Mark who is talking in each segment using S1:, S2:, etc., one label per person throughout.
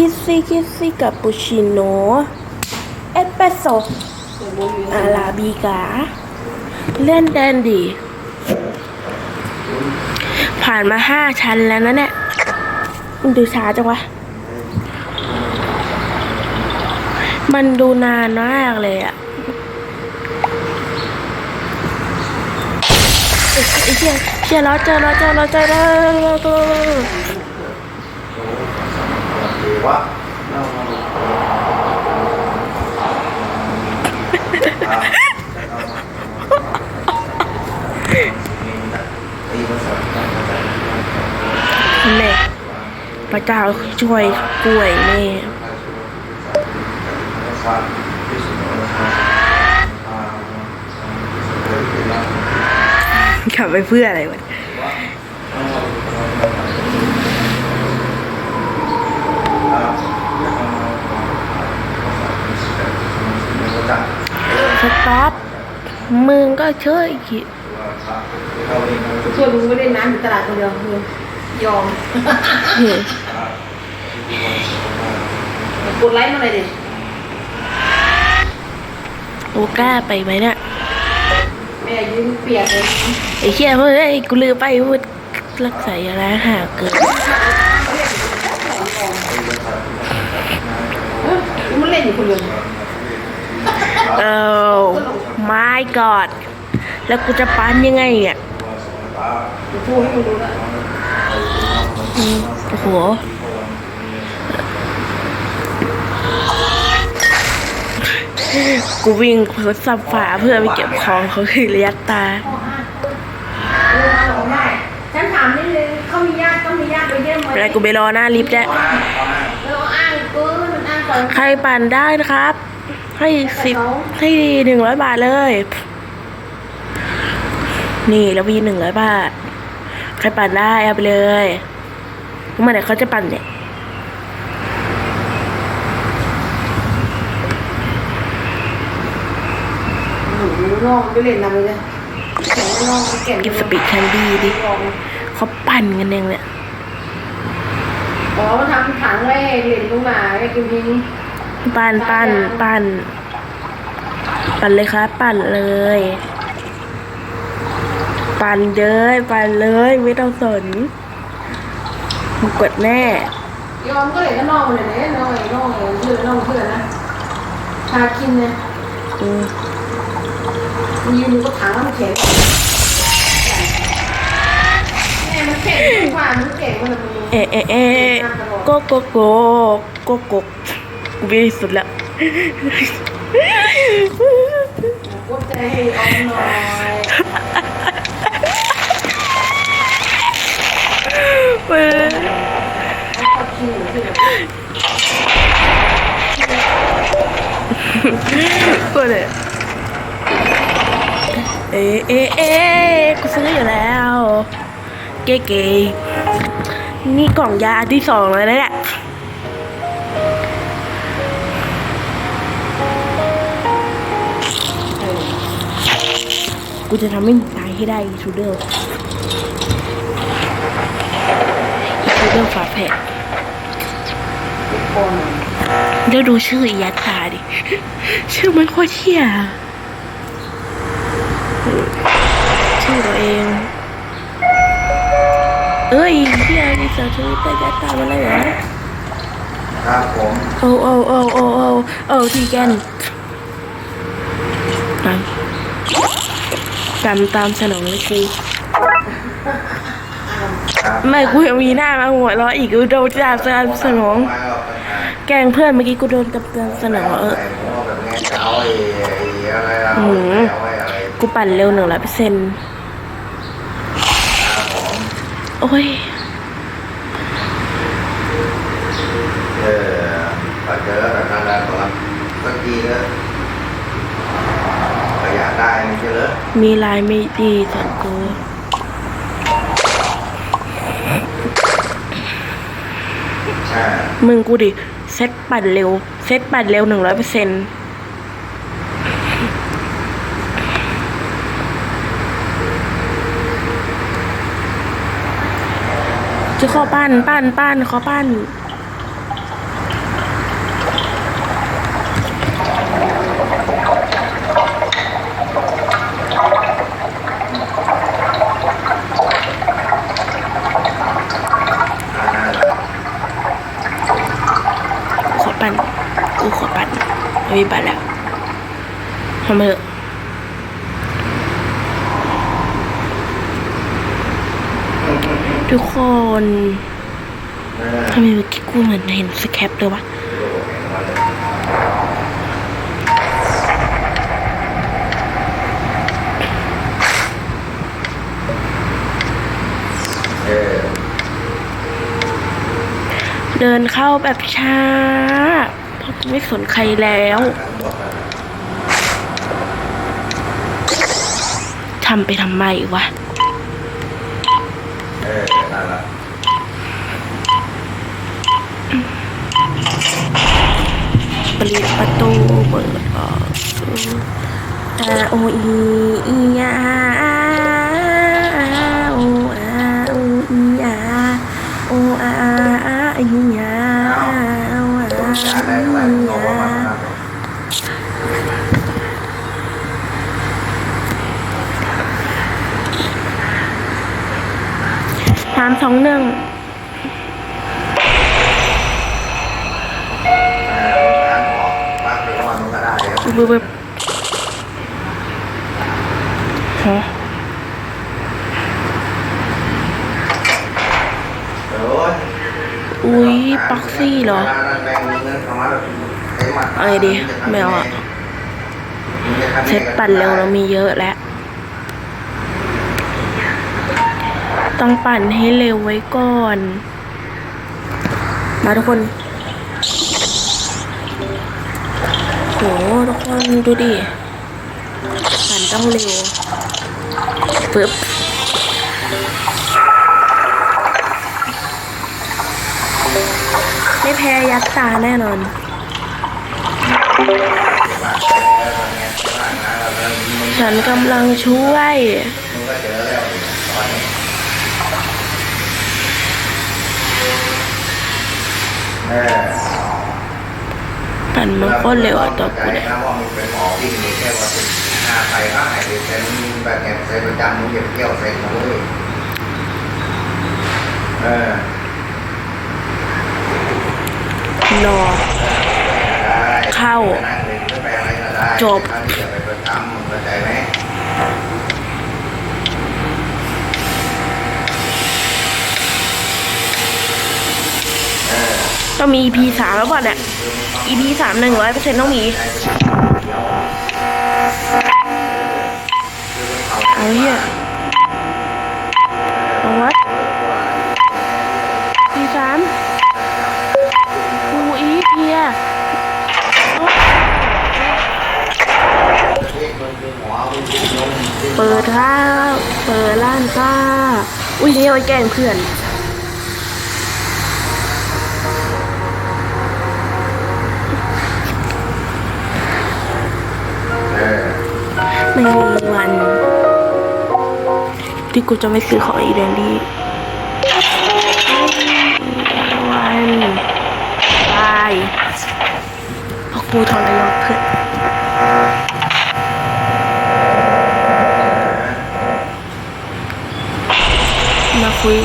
S1: คิสซี่คิสซี่กับปูชิโนเอสเปรสโซอาราบิกา เลื่อนแดนดี ผ่านมาห้าชั้นแล้วนะเนี่ยมันดูช้าจังวะ มันดูนานมากเลยอะเอ้ยเอ้ยเชี่ยเชี่ยแล้วเจอแล้วเจอแล้วเจอแล้ว
S2: หรือ ว่า
S1: แม่พระเจ้าช่วยกล้วยแม่ขับไปเพื่ออะไรวะ ต็อปมึงก็เชยคิด
S3: ส่วนมึงไม่ได้น้ำอยู่ตลาดคนเดียวมึงยอม
S1: เฮ้ย
S3: กดไลค์มาเลยดิ
S1: โอ้กล้าไปไหมเนี่ย
S3: แม่ยืนเปียกเลย
S1: ไอ้เชี่ยเฮ้ยกูลืมไปพูดรักษาอย่าล้างหาเกิน
S3: เออมันเล่นอยู่คนเดียว
S1: เออ my god แล้วกูจะปั้นยังไงอะ
S3: กูพูดให้มึงรู้แล้ว
S1: อืมโอ้โหกูวิ่งรถสับฝาเพื่อไปเก็บของเขาคือระยะตา
S3: เออมาหลงได้ฉันถามนิดนึงเขามีญาติต้องมีญาติไปเยี่ยมไหม
S1: แล้วกูไปรอหน้าลิฟต์แล้ว
S3: เอออ้างเกินมันอ้างก่อน
S1: ใครปั่นได้นะครับ ให้สิบให้หนึ่งร้อยบาทเลย นี่แล้ววีหนึ่งร้อยบาท ใครปั่นได้เอาไปเลยเมื่อไหร่เขาจะปั่นเนี่ย
S3: หนูน้องไปเล่นนำเลยนะน้องเก่ง
S1: กินสปีดแคนดี้ดิเขาปั่นกันเองเนี่ย
S3: อ๋อทำถังไว้เล่นตรงไหนกินทิ้ง
S1: ปั่นปั่นปั่นปั่นเลยครับ ปั่นเลย ปั่นเลยปั่นเลยไม่ต้องสนมึงกดแน่
S3: ยอมก็เลยก็น้องเลยเนี่ยน้องไอ้น้องไอ้เพื่อนน้องเพื่อนนะพากินเนี่ย
S1: อืม
S3: ยืนอยู่ก็ถังมันเข็นแม่มันเข็นกว่ามันเก่งมันเลย
S1: เอะเอะเอะโกโกโกโกโก กูไม่ได้สุดแล้ว
S3: กดใจให้ออมหน่อย
S1: เว้ย
S3: เอาขอคิวที่ไหน
S1: กูเลยเอะเอะเอะกูซื้ออยู่แล้ว เก๋ๆนี่กล่องยาที่สองเลยนะเนี่ย กูจะทำให้มึงตายให้ได้ชูเดอร์ชูเดอร์ฝาแผล
S3: คน
S1: เดี๋ยวดูชื่ออียัดตาดิ ชื่อมันโคตรเชี่ยชื่อตัวเอง เอ้ยเชี่ยดิสาวชื่อแต่ยัดตามันอะไรเหรอ
S2: ครับผม
S1: โอ้โอ้โอ้โอ้โอ้โอ้ทีแกนตาม ตามตามสนองเลยกู
S2: ครับ
S1: ไม่กูยังมีหน้ามาหัวเราะอีกกูโดนตามตามสนอง
S2: มาเอาไปหา
S1: แกล้งเพื่อนเมื่อกี้กูโดนกับตามสนองเออ
S2: ใส่หม้อแบบนี้จะเอาไอ้ไอ้อะไรอะ
S1: อื
S2: เอา
S1: ม
S2: ไอ้อะไร
S1: กูปั่นเร็วหนึ่งร้อยเปอร์เซ็นต์
S2: ครับผม
S1: โอ้ย
S2: เออพอเจอแบบนั้นแล้วก็สักทีเนอะประหยัดได้ไม่ใช่เหรอ
S1: มีลายไม่ดีสอนกูมึงกูดิเซ็ตปั่นเร็ว เซ็ตปั่นเร็วหนึ่งร้อยเปอร์เซ็นต์จะขอปั้นปั้นปั้นขอปั้น ปั่นกูขอปั่น ไม่มีปั่นแล้วทำไมเถอะทุกคนทำไมเมื่อกี้กูเหมือนเห็นสแคปเลยวะ
S2: เดิ
S1: นเข้าแบบช้า ไม่สนใครแล้ว
S2: ทำ
S1: ไปทำไมวะ
S2: เออนั่นละ
S1: เปิดประตูเปิดออกอาโออีอีอาโออาโออีอาโออาอาอีอาโออา
S2: ต้องการได้เท่าไหร่
S1: อี
S2: เอาว่า
S1: อา
S2: มันนะ
S1: สามสองหนึ่ง
S2: เออการขอปักไปก่อนมันก็ได้ครับ
S1: บึ๊บบึ๊บฮะ
S2: โอ้ย
S1: อุ้ยป๊อกซี่เหรอเอาไงดีไม่เอาอะเซตปั่นเร็วเรามีเยอะแล้ว ต้องปั่นให้เร็วไว้ก่อน มาทุกคนโหทุกคนดูดิ ปั่นต้องเร็วปึ๊บไม่แพ้ยักษ์ตาแน่นอนฉันกำลังช่วย
S2: มึงก็เจอแล้วตอนนี้เออ
S1: ปั่นมันก็เร็วอะตัวกู
S2: เนี่
S1: เนี่ยย
S2: ว่ามึงเป็นหมอวิ่งนี่แค่ว่าสิบห้าไปก็หายไปแต่มึงแบบเนี่ยใช้ประจำมึงเก็บเที่ยวเซ็งมาเลยเออ
S1: รอ
S2: ได้
S1: เข้า
S2: ไปนั่งเล่นก็ไปอะไรก็ได้
S1: จบ
S2: ถ้าอย่าไปประจำมึงเข้าใจไหมเออ
S1: ต้องมี EP สามแล้วก่อนเนี่ย EP สามหนึ่งร้อยเปอร์เซ็นต์ต้องมีเอาเฮียเอาวัด EP สามกูอีเพียเปิดข้าวเปิดร้านค้าอุ้ยนี่เอาไว้แกล้งเพื่อน
S2: เออ
S1: ไม่มีวัน ที่กูจะไม่ซื้อของอีแดนดี้วันบายเพราะกูทรยศเพื่อนมาคุย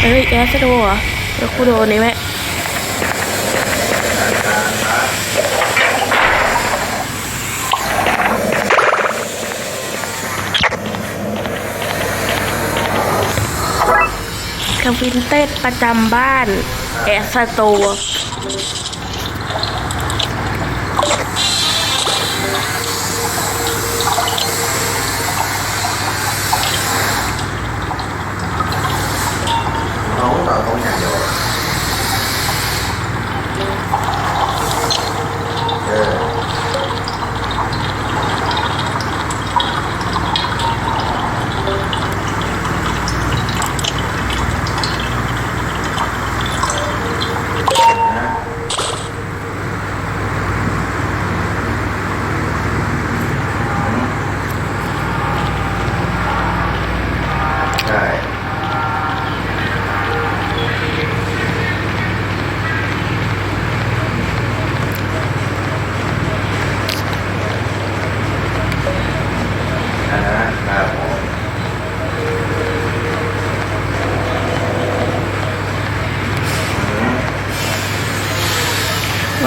S1: เฮ้ยแอสโดเหรอแล้วกูโดนนี่ไหม กับวินเต้ประจำบ้านแอสโตร์
S2: น้องต่อตรงอย่างเดียว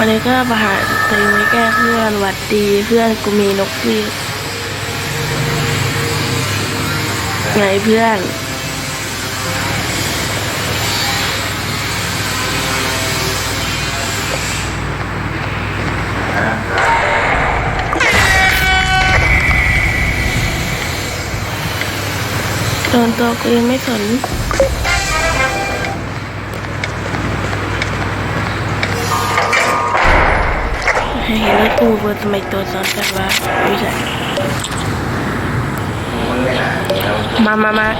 S1: วันนี้ก็มาหาตรีมไว้แก้เพื่อนหวัดดีเพื่อนกูมีนกพี่ไงเพื่อนโดนตัวกูยังไม่สน
S2: ม่หายแล้ว
S1: มา มา มา